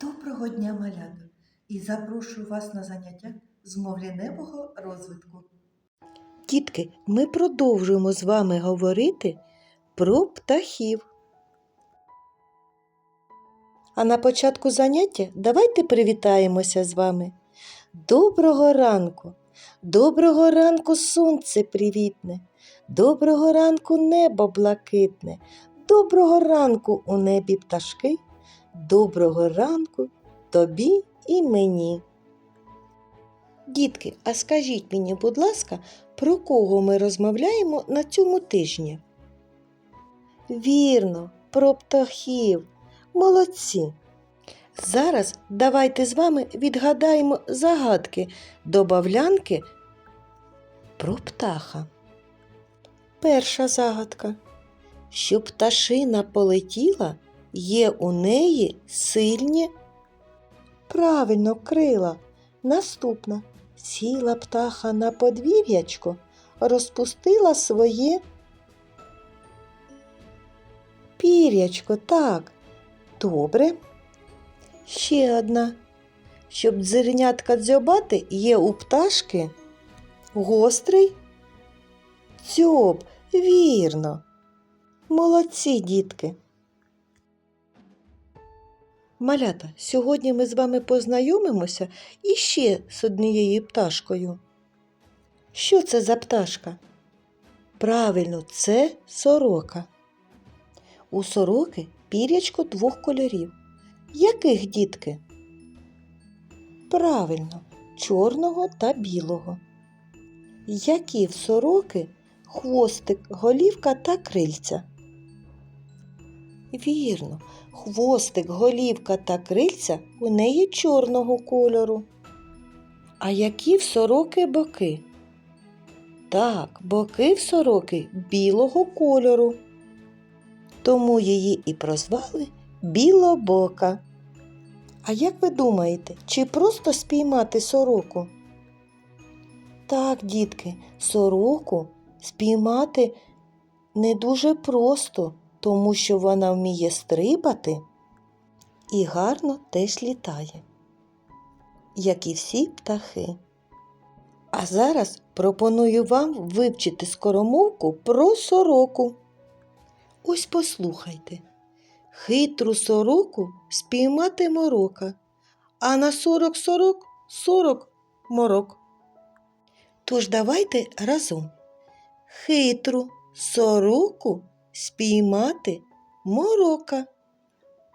Доброго дня, малята! І запрошую вас на заняття з мовліневого розвитку. Дітки, ми продовжуємо з вами говорити про птахів. А на початку заняття давайте привітаємося з вами. Доброго ранку! Доброго ранку сонце привітне, доброго ранку небо блакитне, доброго ранку у небі пташки, доброго ранку тобі і мені. Дітки, а скажіть мені, будь ласка, про кого ми розмовляємо на цьому тижні? Вірно, про птахів. Молодці. Зараз давайте з вами відгадаємо загадки добавлянки про птаха. Перша загадка. Щоб пташина полетіла, є у неї сильні. Правильно, крила. Наступна. Сіла птаха на подвір'ячко, розпустила своє пір'ячко, так. Добре. Ще одна. Щоб дзернятка дзьобати, є у пташки гострий дзьоб. Вірно. Молодці, дітки. Малята, сьогодні ми з вами познайомимося іще з однією пташкою. Що це за пташка? Правильно, це сорока. У сороки пірячко двох кольорів. Яких дітки? Правильно, чорного та білого. Які в сороки хвостик, голівка та крильця? Вірно, хвостик, голівка та крильця у неї чорного кольору. А які в сороки боки? Так, боки в сороки білого кольору. Тому її і прозвали білобока. А як ви думаєте, чи просто спіймати сороку? Так, дітки, сороку спіймати не дуже просто, тому що вона вміє стрибати і гарно теж літає, як і всі птахи. А зараз пропоную вам вивчити скоромовку про сороку. Ось послухайте. Хитру сороку спіймати морока, а на сорок сорок сорок морок. Тож давайте разом. Хитру сороку спіймати морока,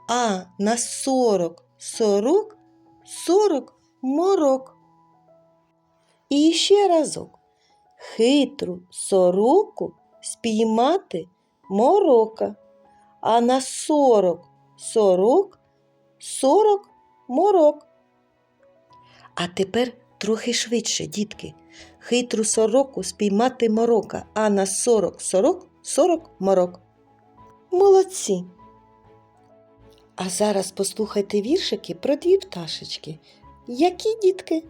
а на сорок сорок сорок морок. І ще разок. Хитру сороку спіймати морока, а на сорок сорок сорок морок. А тепер трохи швидше, дітки. Хитру сороку спіймати морока, а на сорок сорок сорок морок. Молодці. А зараз послухайте віршики про дві пташечки. Які дітки?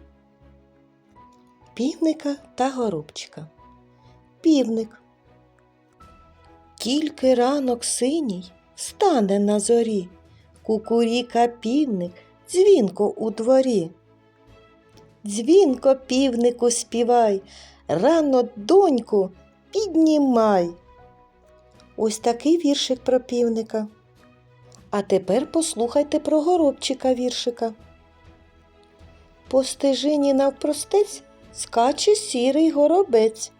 Півника та горобчика. Півник. Тільки ранок синій стане на зорі, кукуріка півник дзвінко у дворі. Дзвінко півнику співай, рано доньку піднімай. Ось такий віршик про півника. А тепер послухайте про горобчика віршика. По стежині навпростець скаче сірий горобець.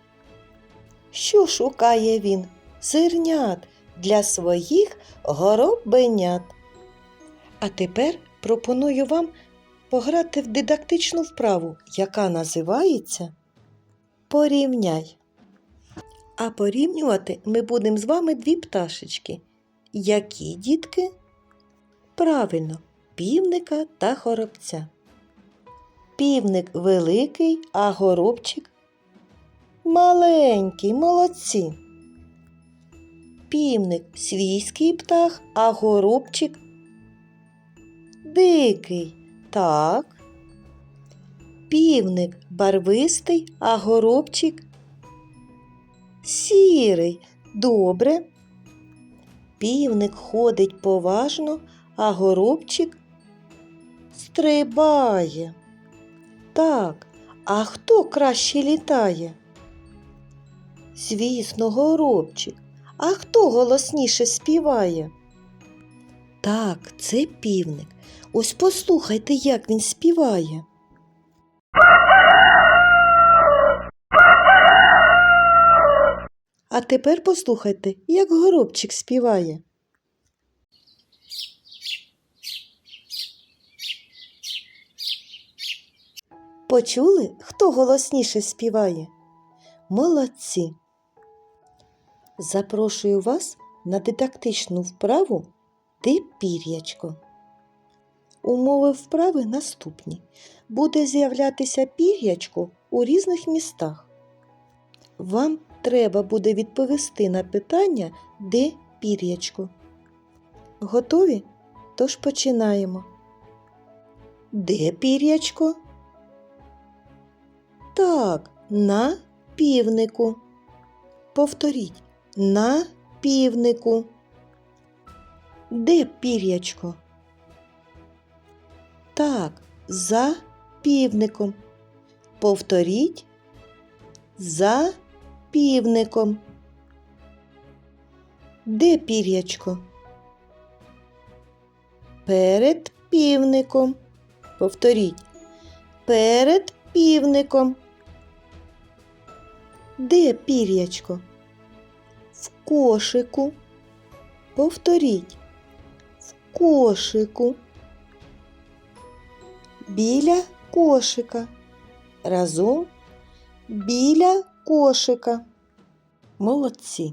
Що шукає він? Зернят для своїх горобенят. А тепер пропоную вам пограти в дидактичну вправу, яка називається Порівняй. А порівнювати ми будемо з вами дві пташечки. Які дітки? Правильно, півника та горобця. Півник великий, а горобчик маленький, молодці. Півник свійський птах, а горобчик дикий. Так. Півник барвистий, а горобчик сірий. Добре. Півник ходить поважно, а горобчик стрибає. Так, а хто краще літає? Звісно, горобчик. А хто голосніше співає? Так, це півник. Ось послухайте, як він співає. А тепер послухайте, як горобчик співає. Почули, хто голосніше співає? Молодці. Запрошую вас на дидактичну вправу Ти пір'ячко. Умови вправи наступні. Буде з'являтися пір'ячко у різних містах. Вам треба буде відповісти на питання, де пір'ячко. Готові? Тож починаємо. Де пір'ячко? Так, на півнику. Повторіть на півнику. Де пір'ячко? Так, за півником. Повторіть за півником. Де пір'ячко? Перед півником. Повторіть. Перед півником. Де пір'ячко? В кошику. Повторіть. В кошику. Біля кошика. Разом біля кошика. Молодці.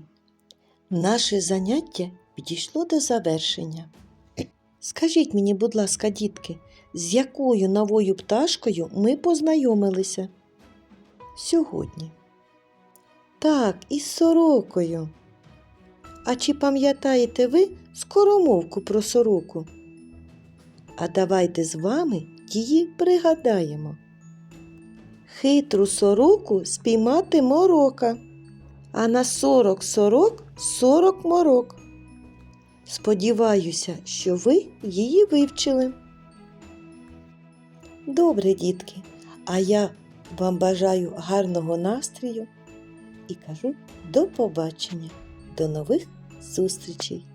Наше заняття підійшло до завершення. Скажіть мені, будь ласка, дітки, з якою новою пташкою ми познайомилися сьогодні? Так, із сорокою. А чи пам'ятаєте ви скоромовку про сороку? А давайте з вами її пригадаємо. Хитру сороку спіймати морока, а на сорок сорок сорок морок. Сподіваюся, що ви її вивчили. Добре, дітки, а я вам бажаю гарного настрою і кажу до побачення, до нових зустрічей!